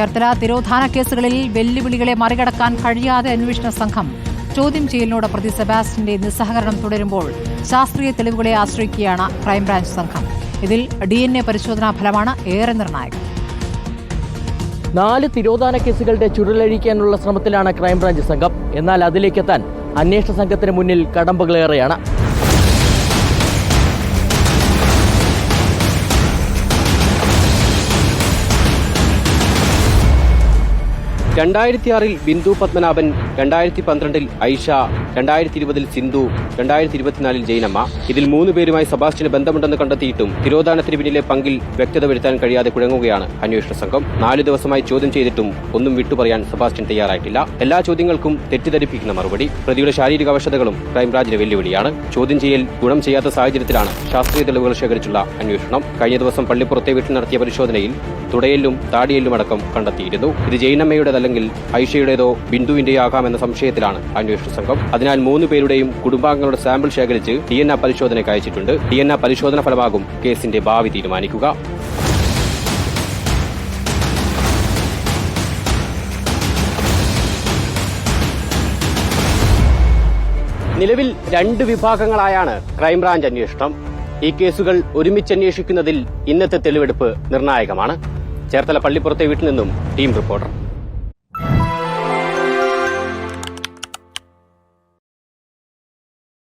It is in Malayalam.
ചേർത്തല തിരോധാന കേസുകളിൽ വെല്ലുവിളികളെ മറികടക്കാൻ കഴിയാതെ അന്വേഷണ സംഘം ചോദ്യം ചെയ്യലിനോട് പ്രതി സെബാസ്റ്റിന്റെ നിസ്സഹകരണം തുടരുമ്പോൾ ശാസ്ത്രീയ തെളിവുകളെ ആശ്രയിക്കുകയാണ് ക്രൈംബ്രാഞ്ച് സംഘം. ഇതിൽ ഡി എൻ എ പരിശോധനാ ഫലമാണ് ഏറെ നിർണായകം. നാല് തിരോധാന കേസുകളുടെ ചുരുളഴിക്കാനുള്ള ശ്രമത്തിലാണ് ക്രൈംബ്രാഞ്ച് സംഘം. എന്നാൽ അതിലേക്കെത്താൻ അന്വേഷണ സംഘത്തിന് മുന്നിൽ കടമ്പകളേറെയാണ്. രണ്ടായിരത്തി ആറിൽ ബിന്ദു പത്മനാഭൻ രണ്ടായിരത്തി പന്ത്രണ്ടിൽ ഐഷ രണ്ടായിരത്തി ഇരുപതിൽ സിന്ധു രണ്ടായിരത്തി ഇരുപത്തിനാലിൽ ജൈനമ്മ ഇതിൽ മൂന്ന് പേരുമായി സബാസ്റ്റിന് ബന്ധമുണ്ടെന്ന് കണ്ടെത്തിയിട്ടും തിരോധാനത്തിന് പിന്നിലെ പങ്കിൽ വ്യക്തത വരുത്താൻ കഴിയാതെ കുഴങ്ങുകയാണ് അന്വേഷണ സംഘം. നാല് ദിവസമായി ചോദ്യം ചെയ്തിട്ടും ഒന്നും വിട്ടുപറയാൻ സബാസ്റ്റിൻ തയ്യാറായിട്ടില്ല. എല്ലാ ചോദ്യങ്ങൾക്കും തെറ്റിദ്ധരിപ്പിക്കുന്ന മറുപടി. പ്രതിയുടെ ശാരീരിക അവശതകളും ക്രൈംബ്രാഞ്ചിന് വെല്ലുവിളിയാണ്. ചോദ്യം ചെയ്യൽ ഗുണം ചെയ്യാത്ത സാഹചര്യത്തിലാണ് ശാസ്ത്രീയ തെളിവുകൾ ശേഖരിച്ചുള്ള അന്വേഷണം. കഴിഞ്ഞ ദിവസം പള്ളിപ്പുറത്തെ വീട്ടിൽ നടത്തിയ പരിശോധനയിൽ തുടയെല്ലും താടിയെല്ലും അടക്കം കണ്ടെത്തിയിരുന്നു. ഇത് ജൈനമ്മയുടേതല്ലെങ്കിൽ ഐഷയുടേതോ ബിന്ദുവിന്റെയോ ആകാമെന്ന സംശയത്തിലാണ് അന്വേഷണ സംഘം. അതിനാൽ മൂന്ന് പേരുടെയും കുടുംബാംഗങ്ങളുടെ സാമ്പിൾ ശേഖരിച്ച് ഡി എൻ എ പരിശോധനയ്ക്ക് അയച്ചിട്ടുണ്ട്. ഡി എൻ എ പരിശോധന ഫലമാകും കേസിന്റെ ഭാവി തീരുമാനിക്കുക. നിലവിൽ രണ്ട് വിഭാഗങ്ങളായാണ് ക്രൈംബ്രാഞ്ച് അന്വേഷണം. ഈ കേസുകൾ ഒരുമിച്ച് അന്വേഷിക്കുന്നതിൽ ഇന്നത്തെ തെളിവെടുപ്പ് നിർണായകമാണ്. ചേർത്തല പള്ളിപ്പുറത്തെ വീട്ടിൽ നിന്നും ടീം റിപ്പോർട്ടർ.